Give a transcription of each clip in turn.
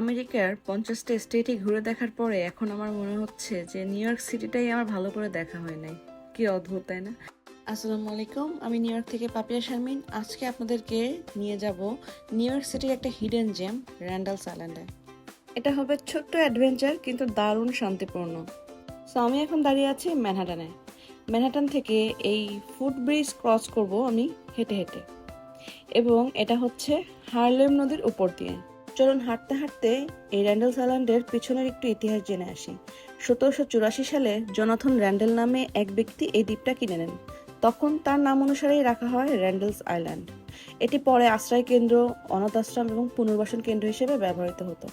আমেরিকার পঞ্চাশটা স্টেটই ঘুরে দেখার পরে এখন আমার মনে হচ্ছে যে নিউ ইয়র্ক সিটিটাই আমার ভালো করে দেখা হয় নাই। কি অদ্ভুত তাই না? আসসালামু আলাইকুম আমি নিউ ইয়র্ক থেকে পাপিয়া শারমিন। আজকে আপনাদেরকে নিয়ে যাব নিউ ইয়র্ক সিটির একটা হিডেন জেম র্যান্ডালস আইল্যান্ডে এটা হবে ছোট্ট অ্যাডভেঞ্চার কিন্তু দারুণ শান্তিপূর্ণ। সো আমি এখন দাঁড়িয়ে আছি ম্যানহাটানে ম্যানহাটান থেকে এই ফুট ব্রিজ ক্রস করব আমি হেঁটে হেঁটে। এবং এটা হচ্ছে হার্লেম নদীর উপর দিয়ে। চলুন হাঁটতে হাঁটতে এই র্যান্ডেলস আইল্যান্ডের পিছনের একটু ইতিহাস জেনে আসি। সতেরোশো চুরাশি সালে জনাথন র্যান্ডেল নামে এক ব্যক্তি এই দ্বীপটা কিনে নেন। তখন তার নাম অনুসারেই রাখা হয় র্যান্ডেলস আইল্যান্ড। এটি পরে আশ্রয় কেন্দ্র, অনাথ আশ্রম এবং পুনর্বাসন কেন্দ্র হিসেবে ব্যবহৃত হতো।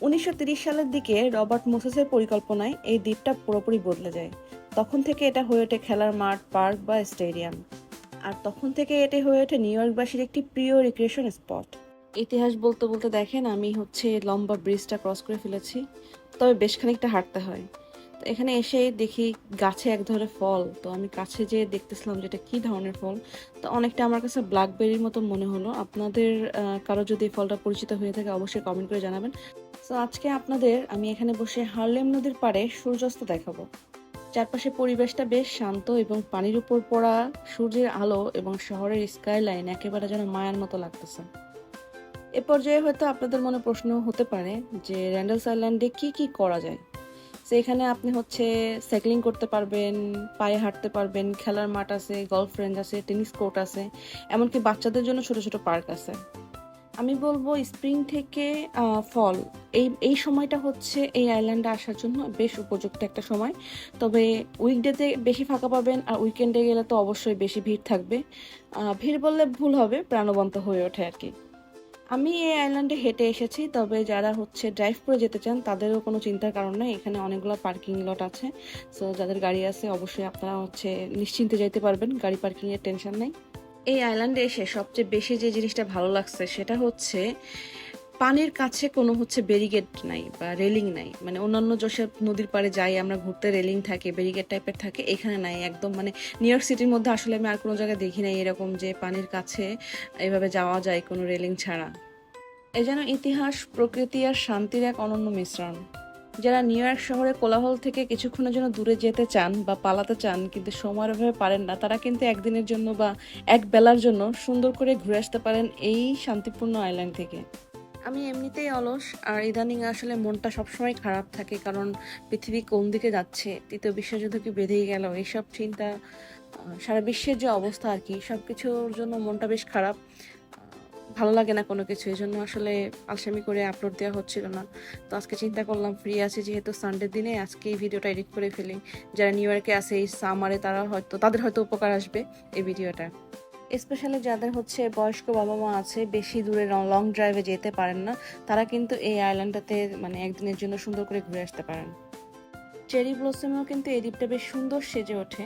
উনিশশো সালের দিকে রবার্ট মোসেসের পরিকল্পনায় এই দ্বীপটা পুরোপুরি বদলে যায়। তখন থেকে এটা হয়ে ওঠে খেলার মাঠ, পার্ক বা স্টেডিয়াম। আর তখন থেকে এটি হয়ে ওঠে নিউ ইয়র্কবাসীর একটি প্রিয় রিক্রিয়েশন স্পট। ইতিহাস বলতে বলতে দেখেন, আমি হচ্ছে লম্বা ব্রিজটা ক্রস করে ফেলেছি, তবে বেশ খানিকটা হাঁটতে হয়। তো এখানে এসে দেখি গাছে এক ধরনের ফল। তো আমি কাছে যেয়ে দেখতেছিলাম যে এটা কি ধরনের ফল। তো অনেকটা আমার কাছে ব্ল্যাকবেরির মতো মনে হলো। আপনাদের কারও যদি ফলটা পরিচিত হয়ে থাকে অবশ্যই কমেন্ট করে জানাবেন। তো আজকে আপনাদের আমি এখানে বসে হার্লেম নদীর পাড়ে সূর্যাস্ত দেখাবো। চারপাশে পরিবেশটা বেশ শান্ত এবং পানির উপর পড়া সূর্যের আলো এবং শহরের স্কাইলাইন একেবারে যেন মায়ার মতো লাগতেছে। এ পর্যায়ে হয়তো আপনাদের মনে প্রশ্ন হতে পারে যে র্যান্ডেলস আইল্যান্ডে কি কি করা যায়? তো এখানে আপনি হচ্ছে সাইক্লিং করতে পারবেন, পায়ে হাঁটতে পারবেন, খেলার মাঠ আছে গলফ রেঞ্জ আছে টেনিস কোর্ট আছে, এমনকি বাচ্চাদের জন্য ছোট ছোট পার্ক আছে। আমি বলব স্প্রিং থেকে ফল এই এই সময়টা হচ্ছে এই আইল্যান্ডে আসার জন্য বেশ উপযুক্ত একটা সময়। তবে উইকডেতে বেশি ফাঁকা পাবেন আর উইকেন্ডে গেলে তো অবশ্যই বেশি ভিড় থাকবে। ভিড় বললে ভুল হবে, প্রাণবন্ত হয়ে ওঠে আর কি। আমি এই আইল্যান্ডে হেঁটে এসেছি, তবে যারা হচ্ছে ড্রাইভ করে যেতে চান, তাদেরও কোনো চিন্তার কারণ নেই। এখানে অনেকগুলো পার্কিং লট আছে। সো যাদের গাড়ি আছে, অবশ্যই আপনারা হচ্ছে নিশ্চিন্তে যেতে পারবেন। গাড়ি পার্কিংয়ের টেনশন নেই। এই আইল্যান্ডে এসে সবচেয়ে বেশি যে জিনিসটা ভালো লাগছে, সেটা হচ্ছে পানির কাছে কোনো হচ্ছে ব্যারিগেড নাই বা রেলিং নাই। মানে অন্যান্য যেসব নদীর পাড়ে যাই, আমরা ঘুরতে রেলিং থাকে ব্যারিগেড টাইপের থাকে, এখানে নাই। একদম মানে নিউ ইয়র্ক সিটির মধ্যে আসলে আমি আর কোনো জায়গায় দেখি নাই এরকম যে পানির কাছে এভাবে যাওয়া যায় কোনো রেলিং ছাড়া। এ যেন ইতিহাস, প্রকৃতি আর শান্তির এক অনন্য মিশ্রণ। যারা নিউ ইয়র্ক শহরে কোলাহল থেকে কিছুক্ষণের জন্য দূরে যেতে চান বা পালাতে চান, কিন্তু সময়ের অভাবে পারেন না, তারা কিন্তু একদিনের জন্য বা এক বেলার জন্য সুন্দর করে ঘুরে আসতে পারেন এই শান্তিপূর্ণ আইল্যান্ড থেকে। আমি এমনিতেই অলস, আর ইদানিং আসলে মনটা সবসময় খারাপ থাকে, কারণ পৃথিবী কোন দিকে যাচ্ছে, তৃতীয় বিশ্বযুদ্ধ কি বেঁধেই গেল, এইসব চিন্তা সারা বিশ্বের যে অবস্থা আর কি সব কিছুর জন্য মনটা বেশ খারাপ। ভালো লাগে না কোনো কিছু এই জন্য আসলে আলসামি করে আপলোড দেওয়া হচ্ছিল না। তো আজকে চিন্তা করলাম ফ্রি আছে যেহেতু সানডের দিনে, আজকে এই ভিডিওটা এডিট করে ফেলি। যারা নিউ ইয়র্কে আছে, এই সামারে তারা হয়তো, তাদের হয়তো উপকার আসবে এই ভিডিওটা স্পেশালি যাদের হচ্ছে বয়স্ক বাবা মা আছে, বেশি দূরে লং ড্রাইভে যেতে পারেন না, তারা কিন্তু এই আইল্যান্ডটাতে মানে একদিনের জন্য সুন্দর করে ঘুরে আসতে পারেন। চেরি ব্লসমেও কিন্তু এই দ্বীপটা বেশ সুন্দর সেজে ওঠে।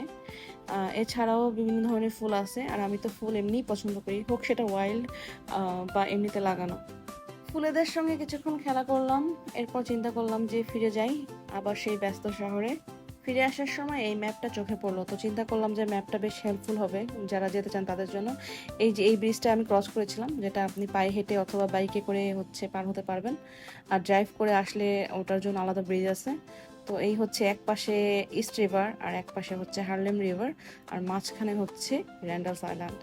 এছাড়াও বিভিন্ন ধরনের ফুল আছে, আর আমি তো ফুল এমনিই পছন্দ করি, হোক সেটা ওয়াইল্ড বা এমনিতে লাগানো। ফুলেদের সঙ্গে কিছুক্ষণ খেলা করলাম, এরপর চিন্তা করলাম যে ফিরে যাই, আবার সেই ব্যস্ত শহরে। ফিরে আসার সময় এই ম্যাপটা চোখে পড়ল। তো চিন্তা করলাম যে ম্যাপটা বেশ হেল্পফুল হবে যারা যেতে চান তাদের জন্য। এই যে, এই ব্রিজটা আমি ক্রস করেছিলাম, যেটা আপনি পায়ে হেঁটে অথবা বাইকে করে হচ্ছে পার হতে পারবেন। আর ড্রাইভ করে আসলে ওটার জন্য আলাদা ব্রিজ আছে। তো এই হচ্ছে এক পাশে ইস্ট রিভার আর এক পাশে হচ্ছে হার্লেম রিভার আর মাঝখানে হচ্ছে র্যান্ডালস আইল্যান্ড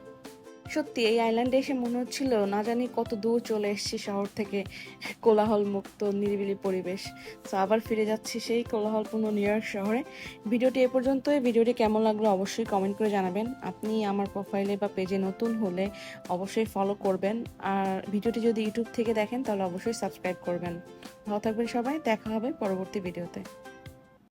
সত্যি এই আইল্যান্ডে এসে মনে হচ্ছিল, না জানি কত দূর চলে এসেছি শহর থেকে কোলাহল মুক্ত নিরিবিলি পরিবেশ। তো আবার ফিরে যাচ্ছি সেই কোলাহলপূর্ণ নিউ ইয়র্ক শহরে। ভিডিওটি এ পর্যন্তই। ভিডিওটি কেমন লাগল অবশ্যই কমেন্ট করে জানাবেন। আপনি আমার প্রোফাইলে বা পেজে নতুন হলে অবশ্যই ফলো করবেন। আর ভিডিওটি যদি ইউটিউব থেকে দেখেন, তাহলে অবশ্যই সাবস্ক্রাইব করবেন। ভালো থাকবেন সবাই। দেখা হবে পরবর্তী ভিডিওতে